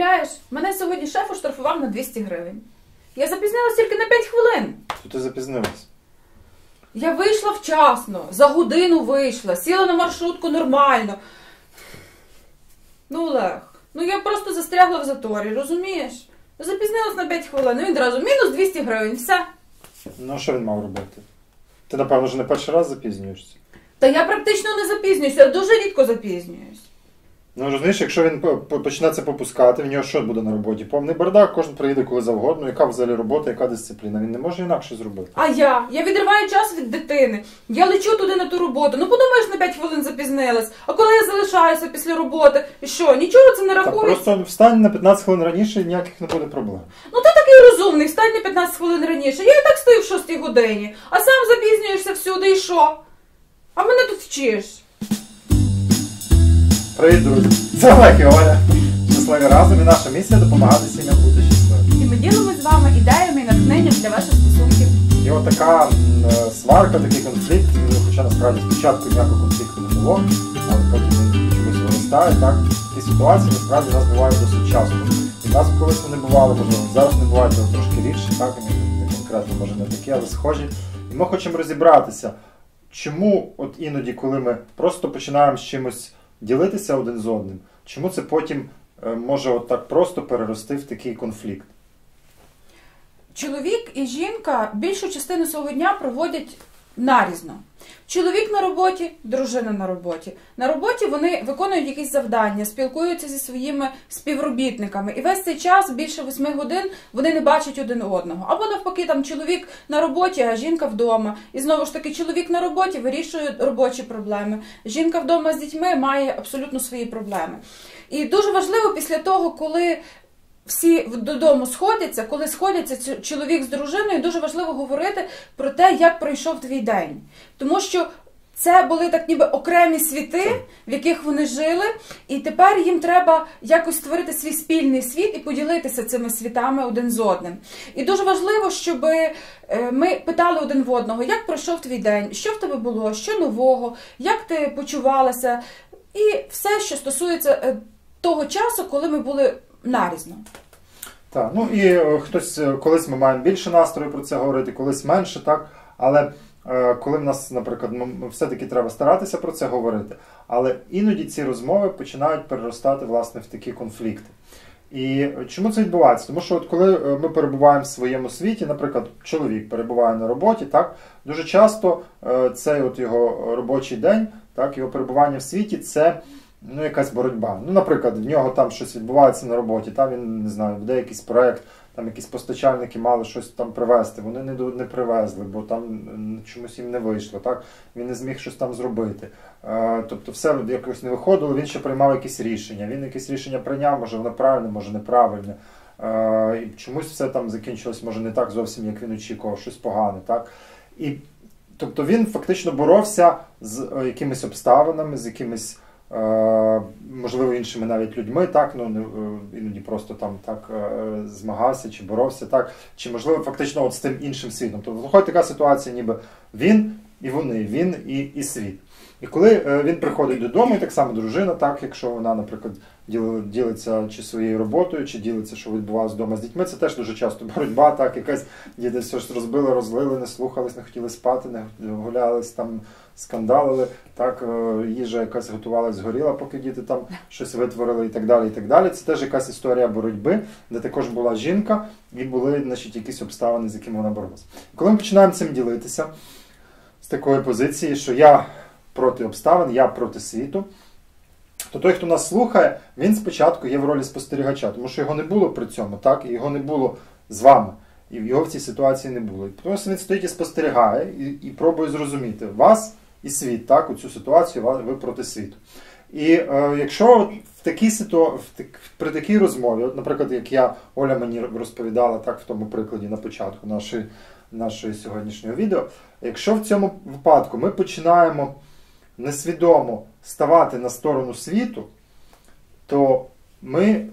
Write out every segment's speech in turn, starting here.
уявляєш, мене сьогодні шеф оштрафував на 200 гривень. Я запізнилась тільки на 5 хвилин. То ти запізнилась. Я вийшла вчасно, за годину вийшла, сіла на маршрутку нормально. Ну, Олег, ну я просто застрягла в заторі, розумієш? Запізнилась на 5 хвилин, ну відразу мінус 200 гривень, все. Ну, що він мав робити? Ти, напевно, вже не перший раз запізнюєшся. Та я практично не запізнююся, я дуже рідко запізнююсь. Ну, розумієш, якщо він по- по- почне це попускати, в нього що буде на роботі? Повний бардак, кожен приїде коли завгодно, яка взагалі робота, яка дисципліна. Він не може інакше зробити. А я? Я відриваю час від дитини. Я лечу туди на ту роботу. Ну подумаєш, на 5 хвилин запізнилась. А коли я залишаюся після роботи, і що, нічого це не рахується? просто встань на 15 хвилин раніше і ніяких не буде проблем. Ну ти такий розумний, встань на 15 хвилин раніше. Я і так стою в 6 годині, а сам запізнюєшся всюди і що? А мене тут вчиш. Привіт, друзі! Це Олег і Оля. Щасливі разом і наша місія допомагати сім'ям бути щасливим. І ми ділимось з вами ідеями і натхненням для ваших стосунків. І от така м, е, сварка, такий конфлікт, ну, хоча насправді спочатку ніякого конфлікту не було, але потім він чомусь виростає, так? Такі ситуації насправді у нас бувають досить часто. І в нас колись вони бували, можливо, зараз не бувають, але трошки рідше, так, і не не конкретно, може не такі, але схожі. І ми хочемо розібратися, чому от іноді, коли ми просто починаємо з чимось ділитися один з одним, чому це потім е, може так просто перерости в такий конфлікт. Чоловік і жінка більшу частину свого дня проводять нарізно. Чоловік на роботі, дружина на роботі. На роботі вони виконують якісь завдання, спілкуються зі своїми співробітниками. І весь цей час, більше восьми годин, вони не бачать один одного. Або навпаки, там чоловік на роботі, а жінка вдома. І знову ж таки, чоловік на роботі вирішує робочі проблеми. Жінка вдома з дітьми має абсолютно свої проблеми. І дуже важливо після того, коли всі додому сходяться, коли сходяться чоловік з дружиною, дуже важливо говорити про те, як пройшов твій день. Тому що це були так ніби окремі світи, в яких вони жили, і тепер їм треба якось створити свій спільний світ і поділитися цими світами один з одним. І дуже важливо, щоб е, ми питали один в одного, як пройшов твій день, що в тебе було, що нового, як ти почувалася, і все, що стосується е, того часу, коли ми були нарізно. Так, ну і е, хтось е, колись ми маємо більше настрою про це говорити, колись менше, так. Але е, коли в нас, наприклад, все-таки треба старатися про це говорити, але іноді ці розмови починають переростати власне в такі конфлікти. І чому це відбувається? Тому що от коли е, ми перебуваємо в своєму світі, наприклад, чоловік перебуває на роботі, так дуже часто е, цей от його робочий день, так, його перебування в світі це ну, якась боротьба. Ну, наприклад, в нього там щось відбувається на роботі, там він не знаю, веде якийсь проект, там якісь постачальники мали щось там привезти, вони не, не привезли, бо там чомусь їм не вийшло. Так? Він не зміг щось там зробити. Е, тобто все якось не виходило, він ще приймав якісь рішення. Він якесь рішення прийняв, може воно правильне, може неправильне. Е, і чомусь все там закінчилось, може не так зовсім, як він очікував, щось погане. Так? І, тобто він фактично боровся з е, якимись обставинами, з якимись. Е, можливо, іншими навіть людьми, так, ну не- е, іноді просто там так е, змагався чи боровся, так, чи можливо фактично от з тим іншим світом. Тобто виходить така ситуація, ніби він і вони, він і, і світ. І коли е, він приходить додому, і так само дружина, так, якщо вона, наприклад, діли- ділиться чи своєю роботою, чи ділиться, що відбувалося вдома з дітьми, це теж дуже часто боротьба, так, якась діти щось розбили, розлили, не слухались, не хотіли спати, не гулялись там, скандалили, так, е, їжа якась готувалась, згоріла, поки діти там щось витворили і так далі. і так далі. Це теж якась історія боротьби, де також була жінка і були значить, якісь обставини, з якими вона боролася. Коли ми починаємо цим ділитися з такої позиції, що я проти обставин, я проти світу, то той, хто нас слухає, він спочатку є в ролі спостерігача, тому що його не було при цьому, так, його не було з вами. І його в цій ситуації не було. І просто він стоїть і спостерігає і, і пробує зрозуміти вас і світ, так, у цю ситуацію ви проти світу. І е, якщо в такій ситу... в так... при такій розмові, от, наприклад, як я Оля мені розповідала так в тому прикладі на початку нашої, нашої сьогоднішнього відео, якщо в цьому випадку ми починаємо несвідомо ставати на сторону світу, то ми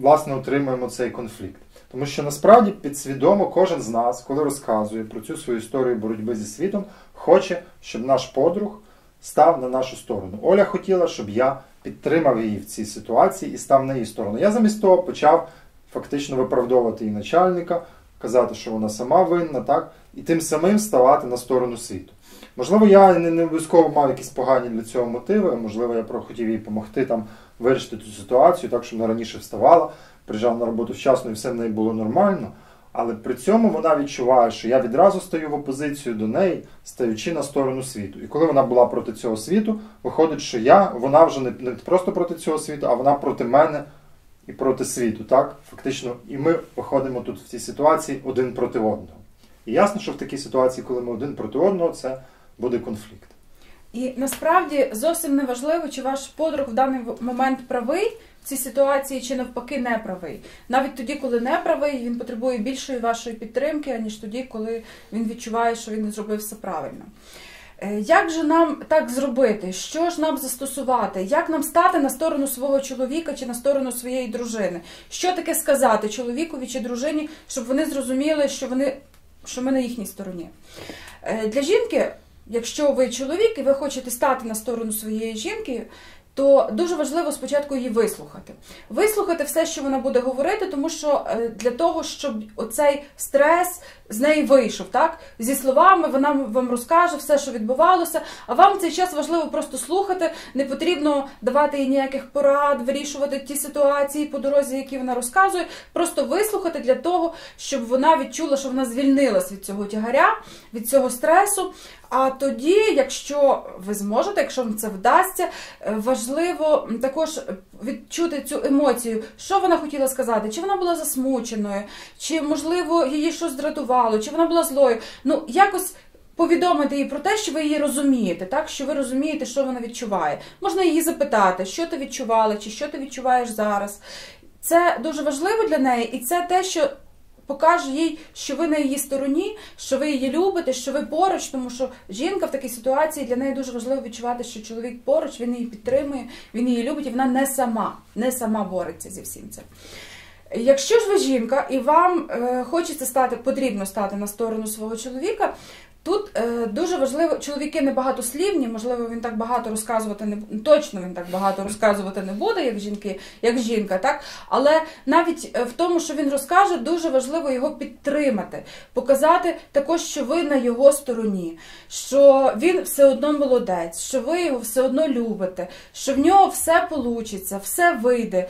власне отримуємо цей конфлікт. Тому що насправді підсвідомо кожен з нас, коли розказує про цю свою історію боротьби зі світом, хоче, щоб наш подруг став на нашу сторону. Оля хотіла, щоб я підтримав її в цій ситуації і став на її сторону. Я замість того почав фактично виправдовувати її начальника, казати, що вона сама винна, так, і тим самим ставати на сторону світу. Можливо, я не, обов'язково мав якісь погані для цього мотиви, можливо, я хотів їй допомогти там вирішити цю ситуацію, так, щоб вона раніше вставала, приїжджала на роботу вчасно і все в неї було нормально. Але при цьому вона відчуває, що я відразу стаю в опозицію до неї, стаючи на сторону світу. І коли вона була проти цього світу, виходить, що я, вона вже не, не просто проти цього світу, а вона проти мене і проти світу. Так? Фактично, і ми виходимо тут в цій ситуації один проти одного. І ясно, що в такій ситуації, коли ми один проти одного, це буде конфлікт. І насправді зовсім не важливо, чи ваш подруг в даний момент правий в цій ситуації, чи навпаки не правий. Навіть тоді, коли не правий, він потребує більшої вашої підтримки, аніж тоді, коли він відчуває, що він не зробив все правильно. Е, Як же нам так зробити? Що ж нам застосувати? Як нам стати на сторону свого чоловіка чи на сторону своєї дружини? Що таке сказати чоловікові чи дружині, щоб вони зрозуміли, що вони що ми на їхній стороні? Е, Для жінки, якщо ви чоловік і ви хочете стати на сторону своєї жінки, то дуже важливо спочатку її вислухати. Вислухати все, що вона буде говорити, тому що е, для того, щоб оцей стрес з неї вийшов, так? Зі словами вона вам розкаже все, що відбувалося, а вам цей час важливо просто слухати, не потрібно давати їй ніяких порад, вирішувати ті ситуації по дорозі, які вона розказує. Просто вислухати для того, щоб вона відчула, що вона звільнилась від цього тягаря, від цього стресу. А тоді, якщо ви зможете, якщо вам це вдасться, е, важливо також відчути цю емоцію, що вона хотіла сказати, чи вона була засмученою, чи можливо її щось дратувало, чи вона була злою. Ну якось. Повідомити їй про те, що ви її розумієте, так що ви розумієте, що вона відчуває. Можна її запитати, що ти відчувала, чи що ти відчуваєш зараз. Це дуже важливо для неї, і це те, що покаже їй, що ви на її стороні, що ви її любите, що ви поруч, тому що жінка в такій ситуації для неї дуже важливо відчувати, що чоловік поруч, він її підтримує, він її любить, і вона не сама, не сама бореться зі всім цим. Якщо ж ви жінка і вам е, хочеться стати, потрібно стати на сторону свого чоловіка, тут е, дуже важливо, чоловіки не багатослівні, можливо, він так багато розказувати не точно він так багато розказувати не буде, як жінки, як жінка, так але навіть е, в тому, що він розкаже, дуже важливо його підтримати, показати також, що ви на його стороні, що він все одно молодець, що ви його все одно любите, що в нього все получиться, все вийде.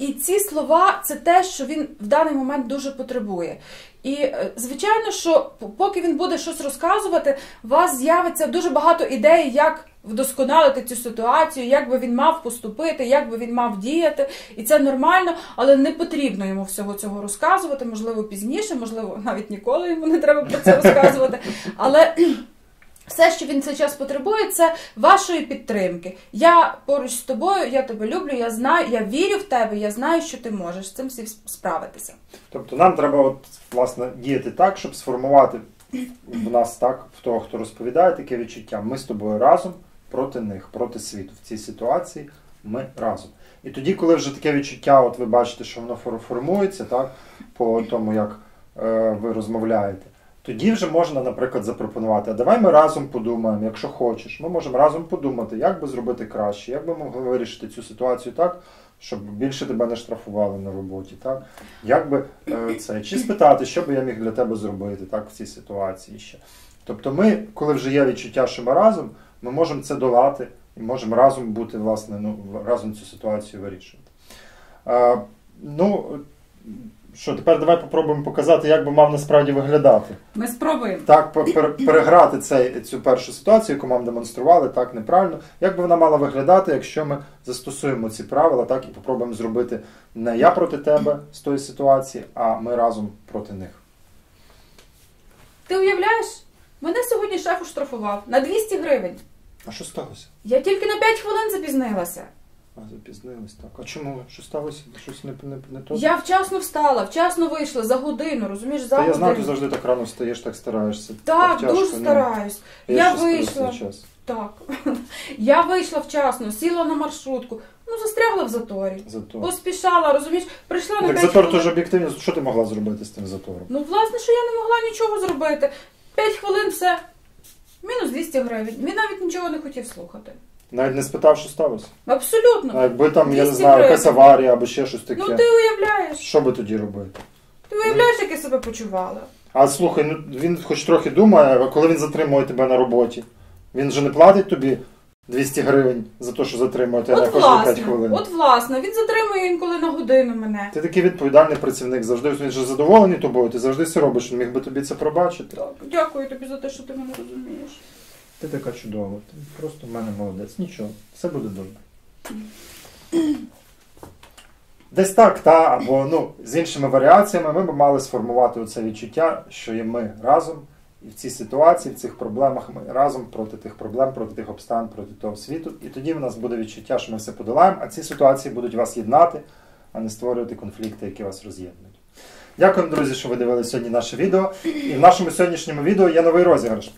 І ці слова це те, що він в даний момент дуже потребує. І е, звичайно, що поки він буде щось розказувати, у вас з'явиться дуже багато ідей, як вдосконалити цю ситуацію, як би він мав поступити, як би він мав діяти. І це нормально, але не потрібно йому всього цього розказувати. Можливо, пізніше, можливо, навіть ніколи йому не треба про це розказувати. Але все, що він цей час потребує, це вашої підтримки. Я поруч з тобою, я тебе люблю, я знаю, я вірю в тебе, я знаю, що ти можеш з цим всім справитися. Тобто нам треба от, власне, діяти так, щоб сформувати в нас так, в того, хто розповідає таке відчуття. Ми з тобою разом проти них, проти світу. В цій ситуації ми разом. І тоді, коли вже таке відчуття, от ви бачите, що воно фор- формується, так, по тому, як е, ви розмовляєте, тоді вже можна, наприклад, запропонувати, а давай ми разом подумаємо, якщо хочеш. Ми можемо разом подумати, як би зробити краще, як би могли вирішити цю ситуацію так, щоб більше тебе не штрафували на роботі, так? Як би е, це, чи спитати, що би я міг для тебе зробити так, в цій ситуації ще. Тобто ми, коли вже є відчуття, що ми разом, ми можемо це долати і можемо разом бути, власне, ну, разом цю ситуацію вирішувати. Е, ну, що, тепер давай попробуємо показати, як би мав насправді виглядати. Ми спробуємо. Так, пе- пере- переграти цей, цю першу ситуацію, яку нам демонстрували, так неправильно. Як би вона мала виглядати, якщо ми застосуємо ці правила, так і попробуємо зробити не я проти тебе з тої ситуації, а ми разом проти них. Ти уявляєш? Мене сьогодні шеф оштрафував на 200 гривень. А що сталося? Я тільки на 5 хвилин запізнилася. А, запізнились так. А чому? Що сталося? Щось не, не, не то? Я вчасно встала, вчасно вийшла за годину, розумієш, за Та я годину. знаю, ти завжди так рано встаєш, так стараєшся. Так, тяжко, дуже ну. стараюсь. Я, Я ще вийшла. час. Так. Я вийшла вчасно, сіла на маршрутку, ну застрягла в заторі. Затор. Поспішала, розумієш, прийшла на Так 5 затор хвилин. теж об'єктивно. Що ти могла зробити з тим затором? Ну, власне, що я не могла нічого зробити. П'ять хвилин все. Мінус 200 гривень. Він навіть нічого не хотів слухати. Навіть не спитав, що сталося. Абсолютно. А якби там, я не 200 знаю, гривень. якась аварія або ще щось таке. Ну ти уявляєш. Що би тоді робити? Ти уявляєш, як я себе почувала. А слухай, ну він хоч трохи думає, а коли він затримує тебе на роботі, він же не платить тобі 200 гривень за те, що затримує тебе на От кожні 5 власне, хвилин. от власне, він затримує інколи на годину мене. Ти такий відповідальний працівник, завжди він же задоволений тобою, ти завжди все робиш, він міг би тобі це пробачити. Так, дякую тобі за те, що ти мене розумієш. Ти така чудова, ти просто в мене молодець. Нічого, все буде добре. Десь так, та, або ну, з іншими варіаціями ми б мали сформувати оце відчуття, що є ми разом, і в цій ситуації, в цих проблемах ми разом проти тих проблем, проти тих обставин, проти того світу. І тоді в нас буде відчуття, що ми все подолаємо, а ці ситуації будуть вас єднати, а не створювати конфлікти, які вас роз'єднують. Дякуємо, друзі, що ви дивилися сьогодні наше відео. І в нашому сьогоднішньому відео є новий розіграш.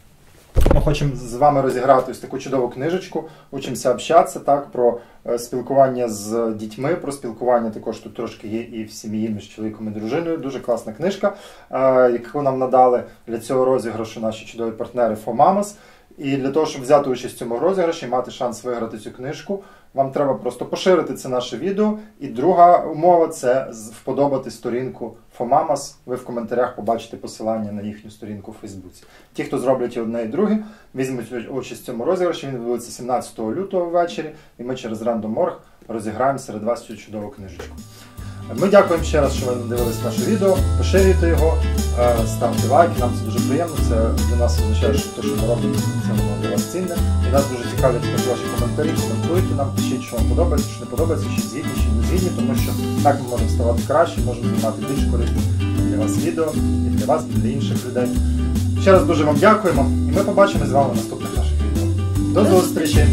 Ми хочемо з вами розіграти ось таку чудову книжечку. Учимося общатися так, про е, спілкування з дітьми, про спілкування також тут трошки є і в сім'ї між чоловіком і дружиною. Дуже класна книжка, е, яку нам надали для цього розіграшу наші чудові партнери FOMAMAS. І для того, щоб взяти участь в цьому розіграші мати шанс виграти цю книжку, вам треба просто поширити це наше відео. І друга умова це вподобати сторінку FOMAMAS. Ви в коментарях побачите посилання на їхню сторінку в Фейсбуці. Ті, хто зроблять і одне і друге, візьмуть участь в цьому розіграші. Він відбудеться 17 лютого ввечері, і ми через Random Org розіграємо серед вас цю чудову книжечку. Ми дякуємо ще раз, що ви дивились наше відео. Поширюйте його, е, ставте лайки, нам це дуже приємно. Це для нас означає, що те, що ми робимо, це воно для вас цінне. І нас дуже цікавлять також ваші коментарі, коментуйте нам, пишіть, що вам подобається, що не подобається, чи згідні, чи не згідні, тому що так ми можемо ставати краще, можемо знімати більш корисні для вас відео, і для вас, і для інших людей. Ще раз дуже вам дякуємо, і ми побачимо з вами в наступних наших відео. До зустрічі!